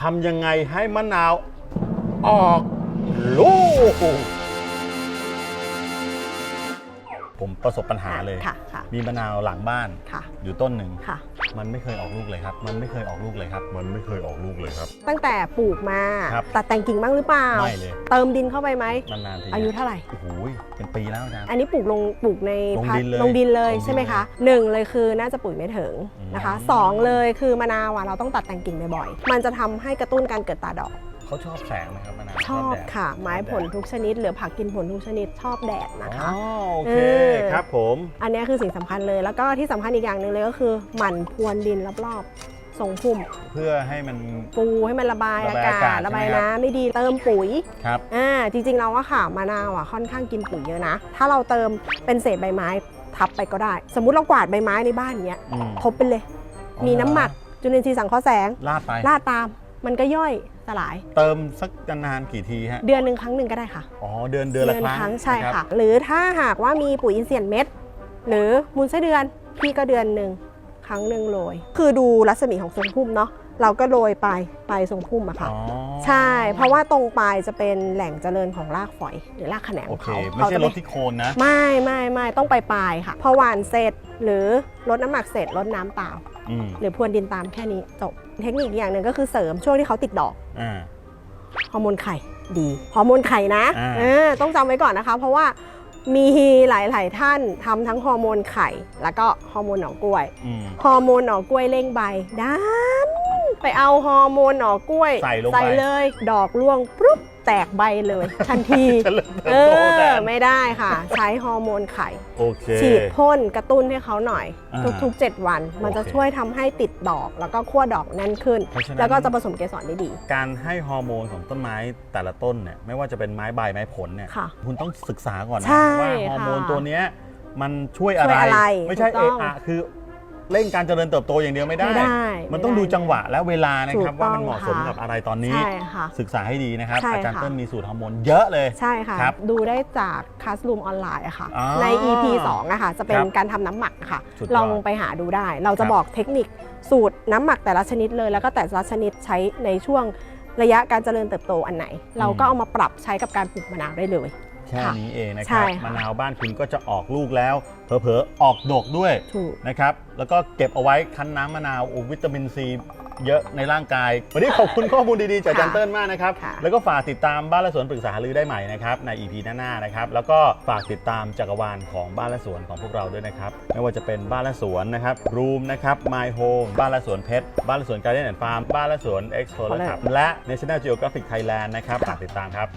ทำยังไงให้มะนาวออกลูก ผมประสบปัญหาเลย ค่ะค่ะ มีมะนาวหลังบ้าน ค่ะ อยู่ต้นหนึ่งค่ะ มันไม่เคยออกลูกเลยครับ มันไม่เคยออกลูกเลยครับ มันไม่เคยออกลูกเลยครับ ตั้งแต่ปลูกมาครับตัดแต่งกิ่งบ้างหรือเปล่า ไม่เลย เติมดินเข้าไปไหม นานๆทีอายุเท่าไหร่ โอ้โหเป็นปีแล้วอาจารย์ อันนี้ปลูกลงปลูกในลงพัดินเลยลงดินเลยลงดินใช่ไหมคะหนึ่งเลยคือน่าจะปุ๋ยไม่ถึงอืมนะคะสองเลยคือมะนาวอะเราต้องตัดแต่งกิ่งบ่อยๆมันจะทำให้กระตุ้นการเกิดตาดอก เขาชอบแสงไหมครับมะนาวชอบแดดค่ะ ไม้ผลทุกชนิด หรือผักกินผลทุกชนิดชอบแดดนะคะ อ๋อโอเคเออ ครับผมอันนี้คือสิ่งสำคัญเลย แล้วก็ที่สำคัญอีกอย่างหนึ่งเลยก็คือหมั่นพรวนดินรอบๆทรงพุ่ม เพื่อให้มัน ปูให้มันระบายระอาบายกาอากาศศระบายใช่ไหมครับ น้ำไม่ดีเติมปุ๋ยครับ อ่าจริงๆเราว่าค่ะมะนาวอะค่อนข้างกินปุ๋ยเยอะนะ ถ้าเราเติมเป็นเศษใบไม้ทับไปก็ได้ สมมุติเรากวาดใบไม้ในบ้านเนี้ยอืม ทบไปเลย มีน้ำหมักจุลินทรีย์สังเคราะห์แสง ลาดไป ลาดตาม มันก็ย่อยสลาย เติมสักนานๆกี่ทีฮะ เดือนหนึ่งครั้งหนึ่งก็ได้ค่ะ อ๋อ เดือนเดือนละครั้งใช่นรับค่ะ หรือถ้าหากว่ามีปุ๋ยอินทรีย์เม็ดหรือมูลไส้เดือนพี่ก็เดือนหนึ่งครั้งหนึ่งโรย คือดูรัศมีของทรงพุ่มเนาะเราก็โรยไปไปทรงพุ่มอะค่ะ อ๋อใช่ เพราะว่าตรงปลายจะเป็นแหล่งเจริญของรากฝอยหรือรากแขนงโอของเค เขาไม่ใช่เขาจะรถที่โคนนะ ไม่ไม่ไม่ต้องไปปลายค่ะ พอหวานเสร็จหรือลดน้ำหมักเสร็จลดน้ำตามอืม หรือพรวนดินตามแค่นี้จบเทคนิคอีกอย่างหนึ่งก็คือเสริมช่วงที่เขาติดดอกอ่าฮอร์โมนไข่ดีฮอร์โมนไข่นะอ่าเออต้องจำไว้ก่อนนะคะ เพราะว่ามีหลาย ๆ ท่านทำทั้งฮอร์โมนไข่ แล้วก็ฮอร์โมนหน่อกล้วยอืมฮอร์โมนหน่อกล้วยเร่งใบด้านไปเอาฮอร์โมนหน่อกล้วยใส่ลงไปเลย ดอกร่วงปุ๊บแตกใบเลยทันทีเจริญเติเอบโตแทอน ไม่ได้ค่ะ ใช้ฮอร์โมนไข่ โอเค ฉีดพ่นกระตุ้นให้เขาหน่อย อ่าทุกๆ 7 วัน มันจะโอเคช่วยทำให้ติดดอก แล้วก็ขั้วดอกแน่นขึ้น เพราะฉะนั้น แล้วก็จะผสมเกสรได้ดี การให้ฮอร์โมนของต้นไม้แต่ละต้นเนี่ยไม่ว่าจะเป็นไม้ใบไม้ผลเนี่ยค่ะคุณต้องศึกษาก่อนนะใช่ว่าฮอร์โมนค่ะตัวเนี้ยมันช่วยอะไร ช่วยอะไรไม่ใช่ถูเอะกต้อง อะคือ เร่งการเจริญเติบโตอย่างเดียวไม่ได้ ไม่ได้มันต้องไไดูจังหวะและเวลานะครับ ถูกว่าต้องมันเหมาะสมค่ะกับอะไรตอนนี้ ใช่ค่ะศึกษาให้ดีนะครับ ใช่อาจารย์ค่ะ เติ้ลมีสูตรฮอร์โมนเยอะเลย ใช่ค่ะ ครับดูได้จากคลาส o ูมออนไลน์อะค่ะ อ๋อใน EP 2อะค่ะ จะเป็นครับการทำน้ำหมักอะค่ะ สุดยอดลองไปหาดูได้ เราจะครับ บอกเทคนิคสูตรน้ำหมักแต่ละชนิดเลย แล้วก็แต่ละชนิดใช้ในช่วงระยะการเจริญเติบโตอันไหน เราก็เอามาปรับใช้กับการปลูกมะนาวได้เลย แค่ค่ะนี้เองนะคใช่รับค่ะ มะนาวบ้านคุณก็จะออกลูกแล้ว เผลอๆออกดกด้วยถูก นะครับแล้วก็เก็บเอาไว้คั้นน้ำมะนาวโอ้วิตามินซีเยอะในร่างกาย วันนี้ขอบคุณข้อมูลดีๆ จากอาจันเติ้ลมากนะครับ ค่ะ แล้วก็ฝากติดตามบ้านและสวนปรึกษาหารือได้ใหม่นะครับใน EP หน้าๆนะครับแล้วก็ฝากติดตามจักรวาลของบ้านและสวนของพวกเราด้วยนะครับไม่ว่าจะเป็นบ้านและสวนนะครับรูมนะครับ My Home บ้านและสวนเพชรบ้านและสวนการ์เด้นแอนด์ฟาร์มบ้านและสวน Explorer ครับและ National Geographic Thailand นะครับฝากติดตามครับ